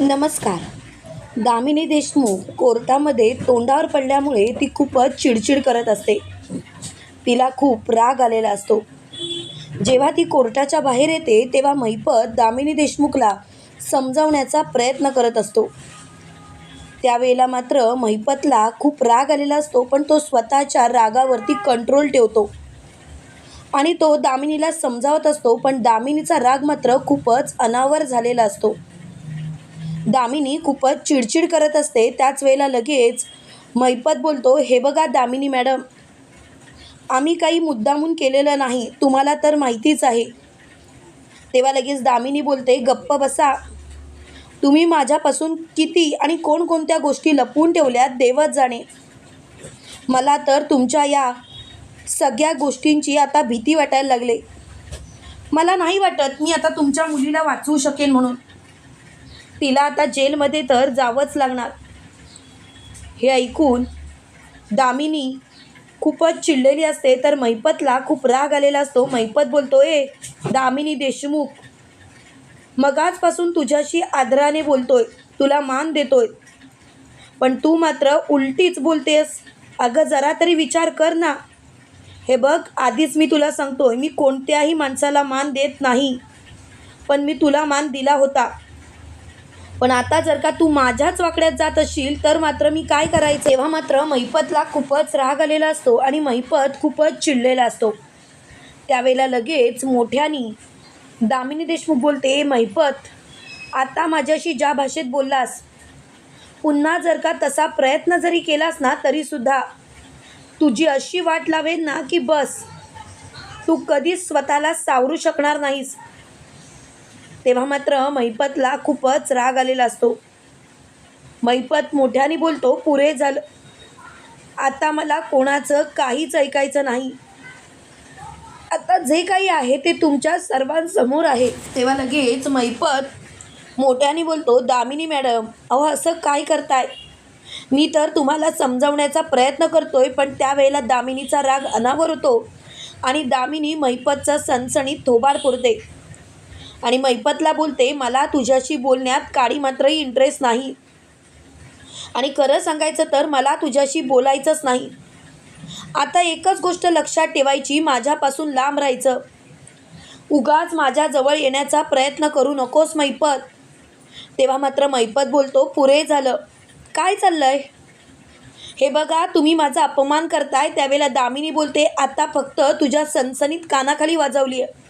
नमस्कार. दामिनी देशमुख कोर्टामध्ये तोंडावर पडल्यामुळे ती खूपच चिडचिड करत असते. तिला खूप राग आलेला असतो. जेव्हा ती कोर्टाच्या बाहेर येते तेव्हा महिपत दामिनी देशमुखला समजावण्याचा प्रयत्न करत असतो. त्यावेळेला मात्र महिपतला खूप राग आलेला असतो पण तो स्वतःच्या रागावरती कंट्रोल ठेवतो. आणि तो दामिनीला समजावत असतो पण दामिनीचा राग मात्र खूपच अनावर झालेला असतो. दामिनी खूपच चिडचिड करत असते. त्याच वेळेला लगेच मैपत बोलतो हे बघा दामिनी मॅडम आम्ही काही मुद्दामून केलेलं नाही तुम्हाला तर माहितीच आहे. तेव्हा लगेच दामिनी बोलते गप्प बसा. तुम्ही माझ्यापासून किती आणि कोणकोणत्या गोष्टी लपवून ठेवल्यात देवत जाणे. मला तर तुमच्या या सगळ्या गोष्टींची आता भीती वाटायला लागले. मला नाही वाटत मी आता तुमच्या मुलीला वाचवू शकेन म्हणून. तिला आता जेलमध्ये तर जावंच लागणार. हे ऐकून दामिनी खूपच चिडलेली असते तर मैपतला खूप राग आलेला असतो. मैपत बोलतो ए दामिनी देशमुख मग आजपासून तुझ्याशी आदराने बोलतोय तुला मान देतोय पण तू मात्र उलटीच बोलतेस. अगं जरा तरी विचार कर ना. हे बघ आधीच मी तुला सांगतोय मी कोणत्याही माणसाला मान देत नाही पण मी तुला मान दिला होता. पण आता जर का तू माझ्याच वाकड्यात जात असशील तर मात्र मी काय करायचं? तेव्हा मात्र महिपतला खूपच राग आलेला असतो आणि महिपत खूपच चिडलेला असतो. त्यावेळेला लगेच मोठ्यानी दामिनी देशमुख बोलते महिपत आता माझ्याशी ज्या भाषेत बोललास पुन्हा जर का तसा प्रयत्न जरी केलास ना तरीसुद्धा तुझी अशी वाट लावेन ना की बस तू कधीच स्वतःला सावरू शकणार नाहीस. तेव्हा मात्र महिपतला खूपच राग आलेला असतो. महिपत मोठ्याने बोलतो पुरे झालं. आता मला कोणाचं काहीच ऐकायचं नाही. आता जे काही आहे ते तुमच्या सर्वांसमोर आहे. तेव्हा लगेच महिपत मोठ्याने बोलतो दामिनी मॅडम अहो असं काय करताय? मी तर तुम्हाला समजावण्याचा प्रयत्न करतोय पण त्यावेळेला दामिनीचा राग अनावर होतो आणि दामिनी महिपतचा सणसणीत थोबाड पुरते आणि मैपतला बोलते मला तुझ्याशी बोलण्यात काडी मात्रही इंटरेस्ट नाही. आणि खरं सांगायचं तर मला तुझ्याशी बोलायचंच नाही. आता एकच गोष्ट लक्षात ठेवायची माझ्यापासून लांब राहायचं. उगाच माझ्याजवळ येण्याचा प्रयत्न करू नकोस मैपत. तेव्हा मात्र मैपत बोलतो पुरे झालं. काय चाललंय? हे बघा तुम्ही माझा अपमान करताय. त्यावेळेला दामिनी बोलते आता फक्त तुझ्या सनसनीत कानाखाली वाजवली आहे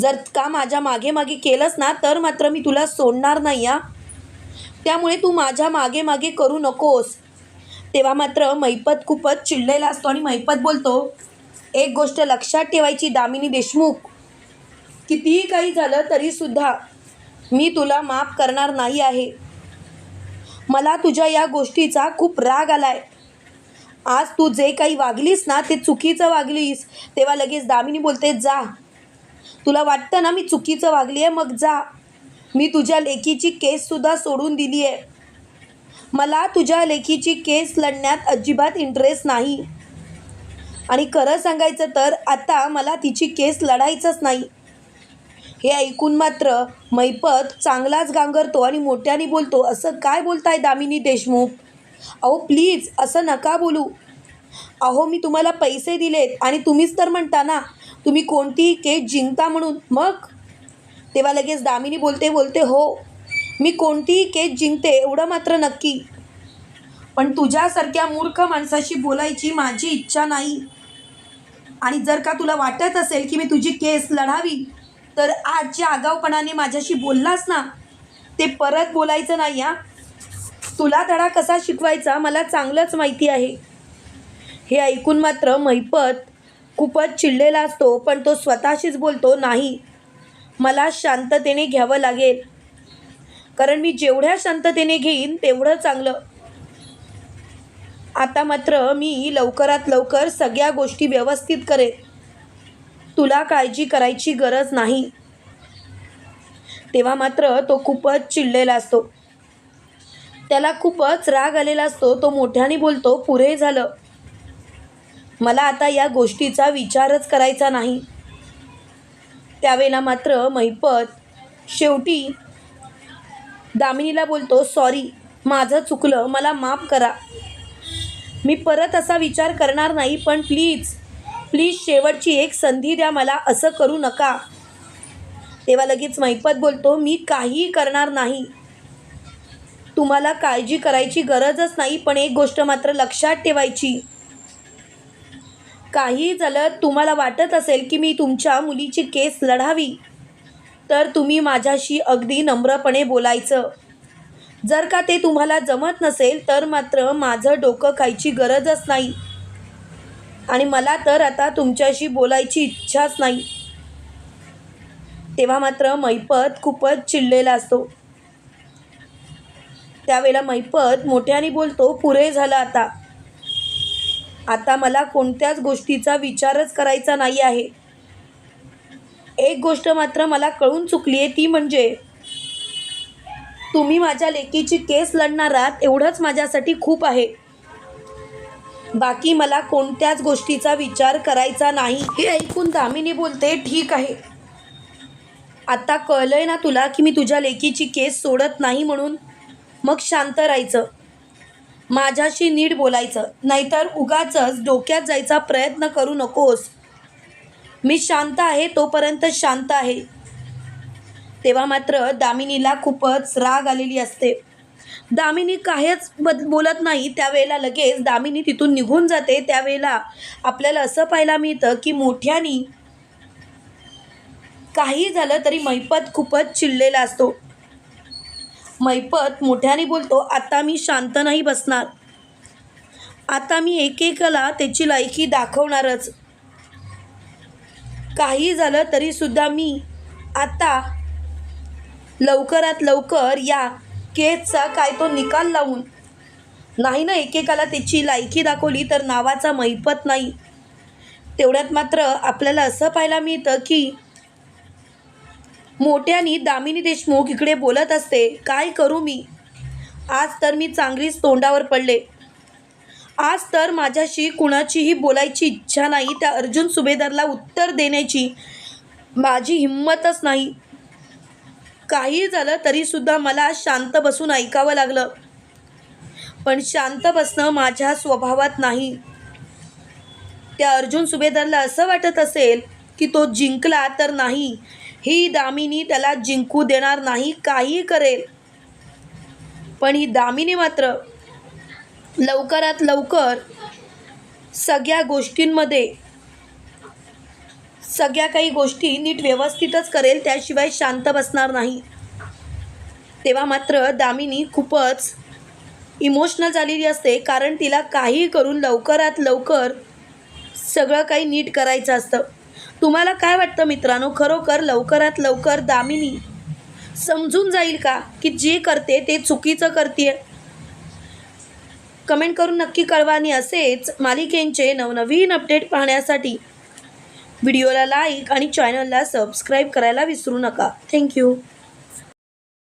जर का माझ्या मागे मागे केलंस ना तर मात्र मी तुला सोडणार नाही या त्यामुळे तू माझ्या मागे मागे करू नकोस. तेव्हा मात्र मैपत खूपच चिडलेला असतो आणि मैपत बोलतो एक गोष्ट लक्षात ठेवायची दामिनी देशमुख. कितीही काही झालं तरीसुद्धा मी तुला माफ करणार नाही आहे. मला तुझ्या या गोष्टीचा खूप राग आलाय. आज तू जे काही वागलीस ना ते चुकीचं वागलीस. तेव्हा लगेच दामिनी बोलते जा. तुला वाटतं ना मी चुकीचं वागली आहे मग जा. मी तुझ्या लेखीची केससुद्धा सोडून दिली आहे मला तुझ्या लेखीची केस लढण्यात अजिबात इंटरेस्ट नाही. आणि खरं सांगायचं तर आता मला तिची केस लढायचंच नाही. हे ऐकून मात्र मैपत चांगलाच गांगरतो आणि मोठ्याने बोलतो असं काय बोलताय दामिनी देशमुख? अहो प्लीज असं नका बोलू. अहो मी तुम्हाला पैसे दिलेत आणि तुम्हीच तर म्हणता ना तुम्ही कोणतीही केस जिंकता म्हणून मग? तेव्हा लगेच दामिनी बोलते बोलते हो मी कोणतीही केस जिंकते एवढं मात्र नक्की. पण तुझ्यासारख्या मूर्ख माणसाशी बोलायची माझी इच्छा नाही. आणि जर का तुला वाटत असेल की मी तुझी केस लढावी तर आजच्या आगाऊपणाने माझ्याशी बोललास ना ते परत बोलायचं नाही हा? तुला धडा कसा शिकवायचा मला चांगलंच माहिती आहे. हे ऐकून मात्र महिपत खूपच चिडलेला असतो पण तो स्वतःशीच बोलतो नाही मला शांततेने घ्यावं लागेल. कारण मी जेवढ्या शांततेने घेईन तेवढं चांगलं. आता मात्र मी लवकरात लवकर सगळ्या गोष्टी व्यवस्थित करेन. तुला काळजी करायची गरज नाही. तेव्हा मात्र तो खूपच चिडलेला असतो. त्याला खूपच राग आलेला असतो. तो मोठ्याने बोलतो पुरे झालं. मला आता या गोष्टीचा विचारच करायचा नाही. त्यावेळेला मात्र महिपत शेवटी दामिनीला बोलतो सॉरी माझं चुकलं मला माफ करा. मी परत असा विचार करणार नाही पण प्लीज प्लीज शेवटची एक संधी द्या मला असं करू नका. तेव्हा लगेच महिपत बोलतो मी काहीही करणार नाही. तुम्हाला काळजी करायची गरजच नाही पण एक गोष्ट मात्र लक्षात ठेवायची. काही झालं तुम्हाला वाटत असेल की मी तुमच्या मुलीची केस लढावी तर तुम्ही माझ्याशी अगदी नम्रपणे बोलायचं. जर का ते तुम्हाला जमत नसेल तर मात्र माझं डोकं खायची गरजच नाही. आणि मला तर आता तुमच्याशी बोलायची इच्छाच नाही. तेव्हा मात्र मैपत खूपच चिडलेला असतो. त्यावेळेला मैपत मोठ्याने बोलतो पुरे झालं आता. आता मला कोणत्याच गोष्टीचा विचारच करायचा नाही आहे. एक गोष्ट मात्र मला कळून चुकली आहे ती म्हणजे तुम्ही माझ्या लेकीची केस लढणार आहात एवढंच माझ्यासाठी खूप आहे. बाकी मला कोणत्याच गोष्टीचा विचार करायचा नाही. हे ऐकून दामिनी बोलते ठीक आहे. आता आहे ना तुला की मी तुझ्या लेकीची केस सोडत नाही म्हणून? मग शांत राहायचं. माझ्याशी नीट बोलायचं. नाहीतर उगाचच डोक्यात जायचा प्रयत्न करू नकोस. मी शांत आहे तोपर्यंत शांत आहे. तेव्हा मात्र दामिनीला खूपच राग आलेली असते. दामिनी काहीच बद बोलत नाही. त्यावेळेला लगेच दामिनी तिथून निघून जाते. त्यावेळेला आपल्याला असं पाहायला मिळतं की मोठ्यानी काही झालं तरी मैपत खूपच चिडलेला असतो. मैपत मोठ्याने बोलतो आता मी शांत नाही बसणार. आता मी एकेकाला त्याची लायकी दाखवणारच. काही झालं तरीसुद्धा मी आता लवकरात लवकर या केसचा काय तो निकाल लावून नाही ना एकेकाला त्याची लायकी दाखवली तर नावाचा मैपत नाही. तेवढ्यात मात्र आपल्याला असं पाहायला मिळतं की मोठ्यानी दामिनी देशमुख इकडे बोलत असते काय करू मी? आज तर मी चांगलीच तोंडावर पडले. आज तर माझ्याशी कुणाचीही बोलायची इच्छा नाही त्या अर्जुन सुभेदारला उत्तर देण्याची माझी हिंमतच नाही. काही झालं तरीसुद्धा मला शांत बसून ऐकावं लागलं. पण शांत बसणं माझ्या स्वभावात नाही. त्या अर्जुन सुभेदारला असं वाटत असेल की तो जिंकला तर नाही ही दामिनी त्याला जिंकू देणार नाही काही करेल. पण ही दामिनी मात्र लवकरात लवकर सगळ्या गोष्टींमध्ये सगळ्या काही गोष्टी नीट व्यवस्थितच करेल त्याशिवाय शांत बसणार नाही. तेव्हा मात्र दामिनी खूपच इमोशनल झालेली असते कारण तिला काही करून लवकरात लवकर सगळं काही नीट करायचं असतं. तुम्हाला काय वाटतं मित्रांनो? खरोखर लवकरात लवकर दामिनी समजून जाईल का? की जे करते ते चुकीचं करते कमेंट करून नक्की कळवा आणि असेच मालिकेंचे नवनवीन अपडेट पाहण्यासाठी व्हिडिओला लाईक आणि चॅनलला सबस्क्राईब करायला विसरू नका. थँक्यू.